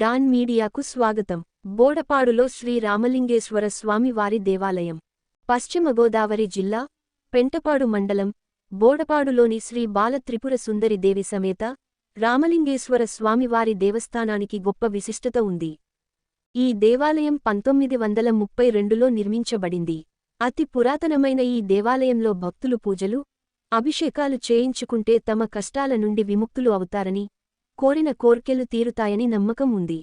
Don మీడియాకు స్వాగతం. బోడపాడులో శ్రీ రామలింగేశ్వర స్వామి వారి దేవాలయం. పశ్చిమ గోదావరి జిల్లా పెంటపాడు మండలం బోడపాడులోని శ్రీ బాల త్రిపుర సుందరి దేవి సమేత రామలింగేశ్వర స్వామివారి దేవస్థానానికి గొప్ప విశిష్టత ఉంది. ఈ దేవాలయం పంతొమ్మిది వందల ముప్పై రెండులో నిర్మించబడింది. అతి పురాతనమైన ఈ దేవాలయంలో భక్తులు పూజలు అభిషేకాలు చేయించుకుంటే తమ కష్టాల నుండి విముక్తులు అవుతారని కోరిన కోర్కెలు తీరుతాయని నమ్మకం ఉంది.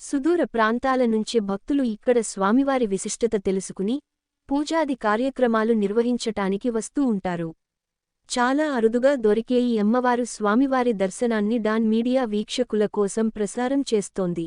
సుదూర ప్రాంతాల నుంచే భక్తులు ఇక్కడ స్వామివారి విశిష్టత తెలుసుకుని పూజాది కార్యక్రమాలు నిర్వహించటానికి వస్తూ ఉంటారు. చాలా అరుదుగా దొరికే ఈ అమ్మవారు స్వామివారి దర్శనాన్ని డాన్ మీడియా వీక్షకుల కోసం ప్రసారం చేస్తోంది.